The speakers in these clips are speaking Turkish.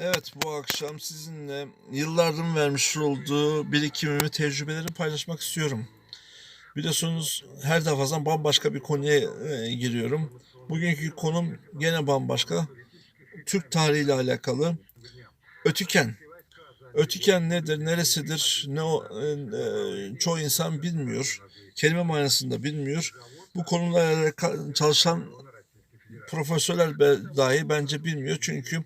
Evet bu akşam sizinle yıllardır vermiş olduğu birikimimi, tecrübelerimi paylaşmak istiyorum. Biliyorsunuz her defasında bambaşka bir konuya e, giriyorum. Bugünkü konum gene bambaşka. Türk tarihiyle alakalı. Ötüken. Ötüken nedir, neresidir, ne o, e, e, çoğu insan bilmiyor. Kelime manasında bilmiyor. Bu konularla çalışan profesörler dahi bence bilmiyor. Çünkü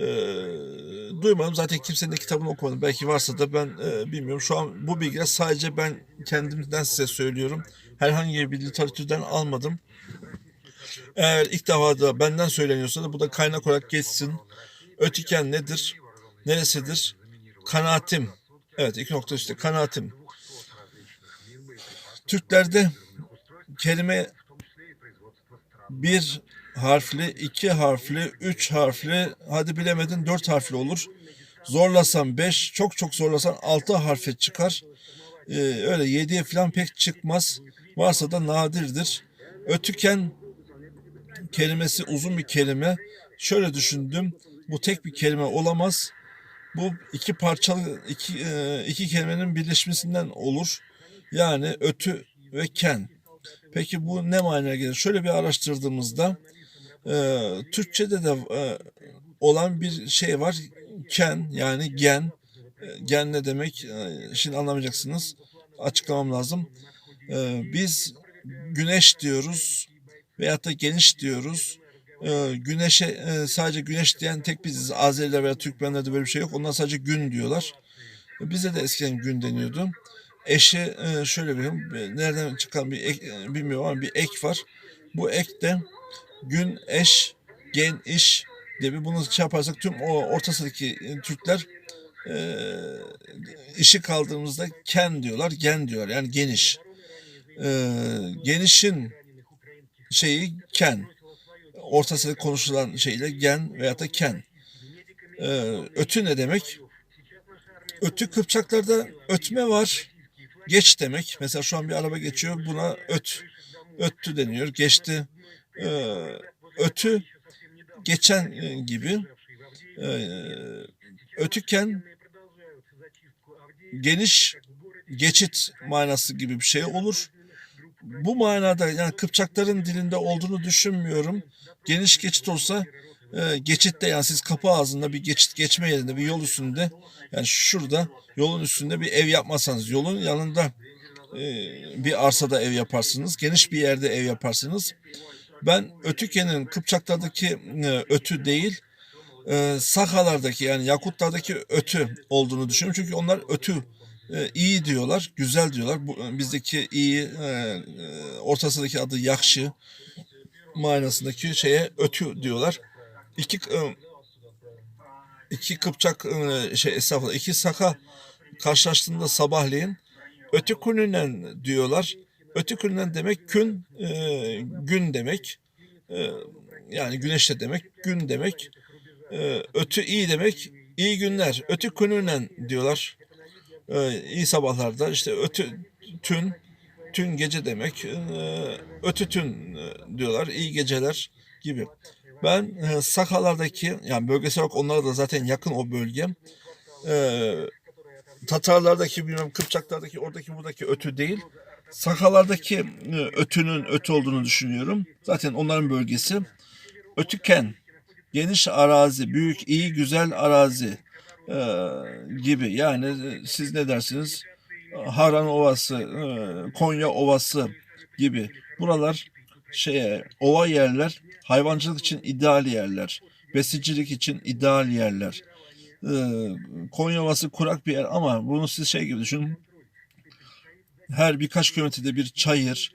e, duymadım. Zaten kimsenin de kitabını okumadım. Belki varsa da ben e, bilmiyorum. Şu an bu bilgiler sadece ben kendimden size söylüyorum. Herhangi bir literatürden almadım. Eğer ilk defa da benden söyleniyorsa da bu da kaynak olarak geçsin. Ötüken nedir? Neresidir? Kanaatim. Evet iki nokta işte kanaatim. Türklerde kelime bir harfli, iki harfli, üç harfli, hadi bilemedin dört harfli olur. Zorlasan beş, çok çok zorlasan altı harfe çıkar. Ee, öyle yediye falan pek çıkmaz. Varsa da nadirdir. Ötüken kelimesi uzun bir kelime. Şöyle düşündüm. Bu tek bir kelime olamaz. Bu iki parçalı iki, e, iki kelimenin birleşmesinden olur. Yani ötü ve ken. Peki bu ne manaya gelir? Şöyle bir araştırdığımızda e, Türkçe'de de e, olan bir şey var. Ken yani gen. E, gen ne demek? E, şimdi anlamayacaksınız. Açıklamam lazım. E, biz güneş diyoruz veyahut da geniş diyoruz. E, güneşe e, sadece güneş diyen tek biziz. Azeriler veya Türkmenlerde böyle bir şey yok. Onlar sadece gün diyorlar. Bize de eskiden gün deniyordu. Eşi e, şöyle e, Nereden çıkan bir ek, e, bilmiyorum ama bir ek var. Bu ek de gün, eş, gen, iş diye bir bunu şey yaparsak tüm o ortasındaki e, Türkler işi kaldığımızda ken diyorlar, gen diyorlar. Yani geniş. Genişin şeyi ken. Ortasında konuşulan şeyle gen veyahut da ken. Ötü ne demek? Ötü Kıpçaklarda ötme var. Geç demek. Mesela şu an bir araba geçiyor. Buna öt. Öttü deniyor. Geçti. Ee, ötü geçen e, gibi. Ee, ötüken geniş geçit manası gibi bir şey olur. Bu manada yani Kıpçakların dilinde olduğunu düşünmüyorum. Geniş geçit olsa e, geçitte yani siz kapı ağzında bir geçit geçme yerinde bir yol üstünde yani şurada yolun üstünde bir ev yapmasanız yolun yanında e, bir arsada ev yaparsınız. Geniş bir yerde ev yaparsınız. Ben Ötüken'in Kıpçaklardaki e, ötü değil e, Sakalardaki yani Yakutlardaki ötü olduğunu düşünüyorum. Çünkü onlar ötü iyi diyorlar, güzel diyorlar. Bizdeki iyi ortasındaki adı yakşı manasındaki şeye ötü diyorlar. İki e, iki Kıpçak e, şey estağfurullah iki Saka karşılaştığında sabahleyin ötükününen diyorlar. Ötükününen demek gün e, gün demek. E, yani güneşte demek, gün demek. Ötü iyi demek. iyi günler. Ötükününen diyorlar. İyi sabahlarda işte ötü tün tün gece demek. Ötü tün diyorlar. iyi geceler gibi. Ben e, Sakalardaki yani bölgesel olarak onlara da zaten yakın o bölge. E, Tatarlardaki bilmem Kıpçaklardaki oradaki buradaki ötü değil. Sakalardaki e, ötünün ötü olduğunu düşünüyorum. Zaten onların bölgesi. Ötüken geniş arazi, büyük, iyi, güzel arazi e, gibi. Yani e, siz ne dersiniz? Haran Ovası, e, Konya Ovası gibi. Buralar şeye ova yerler, hayvancılık için ideal yerler, besicilik için ideal yerler. Ee, Konya Ovası kurak bir yer ama bunu siz şey gibi düşünün. Her birkaç kilometrede bir çayır,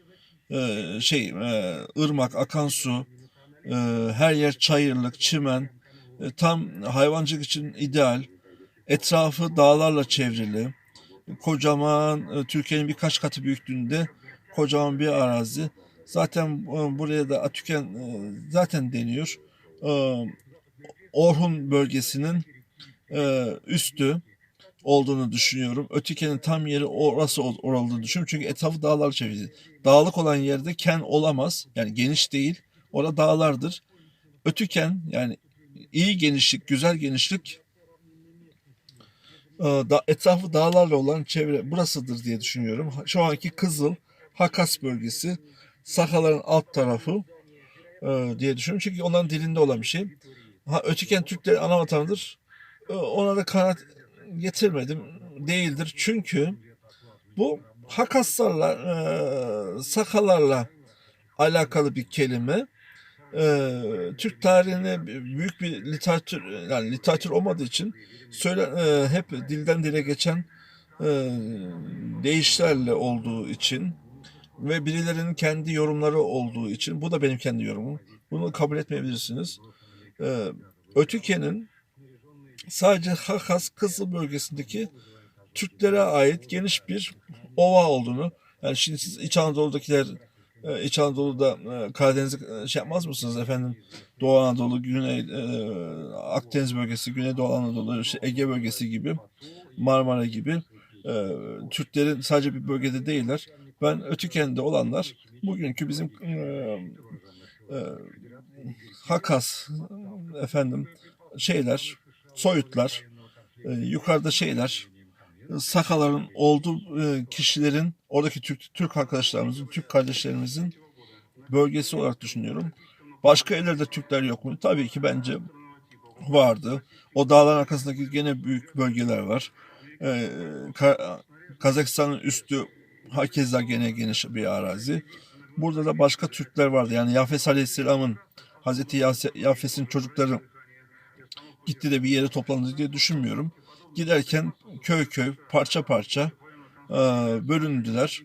e, şey, e, ırmak, akan su, e, her yer çayırlık, çimen, e, tam hayvancılık için ideal. Etrafı dağlarla çevrili. Kocaman, e, Türkiye'nin birkaç katı büyüklüğünde kocaman bir arazi. Zaten e, buraya da Atüken e, zaten deniyor. E, Orhun bölgesinin üstü olduğunu düşünüyorum. Ötüken'in tam yeri orası ol- olduğunu düşünüyorum. Çünkü etrafı dağlar çevrili. Dağlık olan yerde ken olamaz. Yani geniş değil. Orada dağlardır. Ötüken yani iyi genişlik, güzel genişlik etrafı dağlarla olan çevre burasıdır diye düşünüyorum. Şu anki Kızıl, Hakas bölgesi, Sakaların alt tarafı e, diye düşünüyorum. Çünkü onların dilinde olan bir şey. Ha, Ötüken Türklerin ana vatanıdır. E, ona da kanaat getirmedim. Değildir. Çünkü bu Hakaslarla, e, Sakalarla alakalı bir kelime. E, Türk tarihine büyük bir literatür, yani literatür olmadığı için söyle, e, hep dilden dile geçen e, deyişlerle olduğu için ve birilerinin kendi yorumları olduğu için bu da benim kendi yorumum. Bunu kabul etmeyebilirsiniz. Ee, Ötüken'in sadece Hakas Kızıl bölgesindeki Türklere ait geniş bir ova olduğunu yani şimdi siz İç Anadolu'dakiler e, İç Anadolu'da e, Karadeniz'i e, şey yapmaz mısınız efendim? Doğu Anadolu, Güney Akdeniz bölgesi, Güneydoğu Anadolu, işte Ege bölgesi gibi, Marmara gibi Türklerin sadece bir bölgede değiller. Ben Ötüken'de olanlar bugünkü bizim e, e, Hakas efendim şeyler, Soyutlar, e, yukarıda şeyler, Sakaların olduğu e, kişilerin, oradaki Türk, Türk arkadaşlarımızın, Türk kardeşlerimizin bölgesi olarak düşünüyorum. Başka yerlerde Türkler yok mu? Tabii ki bence vardı. O dağların arkasındaki gene büyük bölgeler var. Ee, Ka- Kazakistan'ın üstü hakeza gene geniş bir arazi. Burada da başka Türkler vardı. Yani Yafes Aleyhisselam'ın Hazreti Yafes'in çocukları gitti de bir yere toplandı diye düşünmüyorum. Giderken köy köy, parça parça e, bölündüler.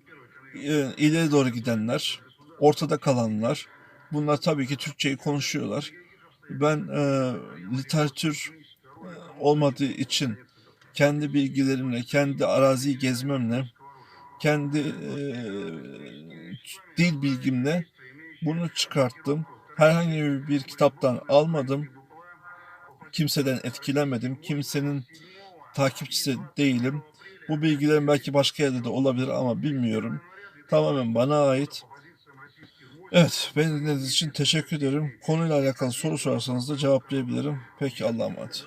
E, ileri doğru gidenler, ortada kalanlar. Bunlar tabii ki Türkçeyi konuşuyorlar. Ben e, literatür e, olmadığı için kendi bilgilerimle, kendi araziyi gezmemle, kendi e, dil bilgimle bunu çıkarttım. Herhangi bir kitaptan almadım. Kimseden etkilenmedim. Kimsenin takipçisi değilim. Bu bilgilerin belki başka yerde de olabilir ama bilmiyorum. Tamamen bana ait. Evet, beni dinlediğiniz için teşekkür ederim. Konuyla alakalı soru sorarsanız da cevaplayabilirim. Peki Allah'a emanet.